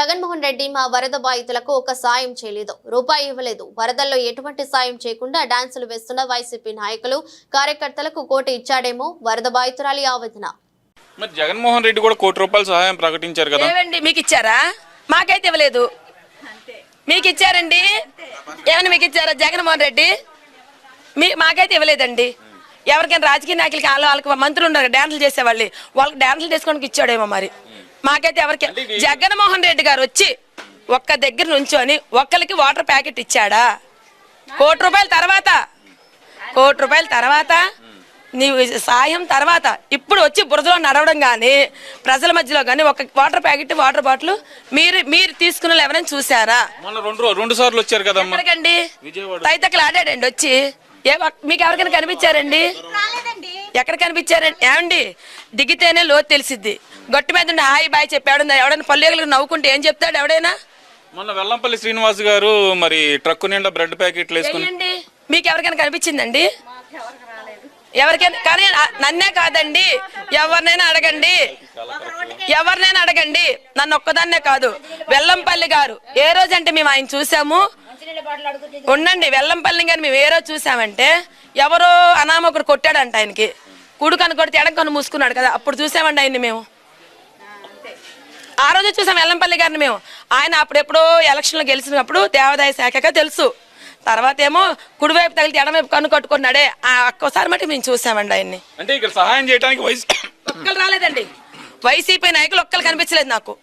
రెడ్డి మా వరద బాధితులకు ఒక సాయం చేయలేదు. రూపాయి ఇవ్వలేదు. వరదల్లో ఎటువంటి సాయం చేయకుండా డాన్సులు వేస్తున్న వైసీపీ నాయకులు కార్యకర్తలకు కోటి ఇచ్చాడేమో వరద బాధితురాలి ఆవేదన. మరి జగన్మోహన్ రెడ్డి కూడా కోటి రూపాయల సహాయం ప్రకటించారు కదా. మీకు ఇచ్చారా మాకైతే ఇవ్వలేదు. మీకు ఇచ్చారండి ఏమన్నా మీకు ఇచ్చారా జగన్మోహన్ రెడ్డి? మీ మాకైతే ఇవ్వలేదండి. ఎవరికైనా రాజకీయ నాయకులకి వాళ్ళ వాళ్ళకి మంత్రులు ఉన్నారు డ్యాన్సులు చేసేవాళ్ళు. వాళ్ళకి డ్యాన్సులు చేసుకోవడానికి ఇచ్చాడేమో మరి. మాకైతే ఎవరికి? జగన్మోహన్ రెడ్డి గారు వచ్చి ఒక్క దగ్గర నుంచొని ఒక్కరికి వాటర్ ప్యాకెట్ ఇచ్చాడా? కోటి రూపాయల తర్వాత. కోటి రూపాయల తర్వాత. నీవు సాయం తర్వాత. ఇప్పుడు వచ్చి బురదలో నడవడం కానీ ప్రజల మధ్యలో కానీ ఒక వాటర్ ప్యాకెట్ వాటర్ బాటిల్ మీరు మీరు తీసుకున్న వాళ్ళు ఎవరైనా చూసారా మొన్న రెండు సార్లు వచ్చారు కదమ్మా. ఎక్కడికండి? విజయవాడ. తైతక్కలు ఆడాడండి వచ్చి. ఏ మీకు ఎవరికైనా కనిపించారండి? ఎక్కడ కనిపించారండి ఏమండి? దిగితేనే లోతు తెలిసిద్ది. గట్టి మీద ఉండి హాయ్ బాయ్ చెప్పి ఎవడన్నా ఎవడైనా పల్లెలకు నవ్వుకుంటే ఏం చెప్తాడు ఎవడైనా? మొన్న వెల్లంపల్లి శ్రీనివాస్ గారు మరి ట్రక్కు నిండా బ్రెడ్ ప్యాకెట్లు వేసుకుని మీకు ఎవరికైనా కనిపించిందండి? ఎవరికైనా కానీ నన్నే కాదండి. ఎవరినైనా అడగండి. ఎవరినైనా అడగండి. నన్ను ఒక్కదాన్నే కాదు. వెల్లంపల్లి గారు ఏ రోజు అంటే మేము ఆయన చూసాము? ఉండండి వెల్లంపల్లి గారు మేము ఏ రోజు చూసామంటే ఎవరో అనామకుడు కొట్టాడంట ఆయనకి. కుడు కను కొడితే ఎడం కను మూసుకున్నాడు కదా అప్పుడు చూసామండి ఆయన్ని మేము. ఆ రోజు చూసాం వెల్లంపల్లి గారిని మేము. ఆయన అప్పుడెప్పుడో ఎలక్షన్లో గెలిచినప్పుడు దేవాదాయ శాఖగా తెలుసు. తర్వాత ఏమో కుడివైపు తగిలితే ఎడమవైపు కన్ను కట్టుకున్నాడే ఆ ఒక్కసారి మట్టి మేము చూసామండి ఆయన్ని. అంటే ఇక్కడ సహాయం చేయడానికి వయసు ఒక్కరు రాలేదండి. వైసీపీ నాయకులు ఒక్కరు కనిపించలేదు నాకు.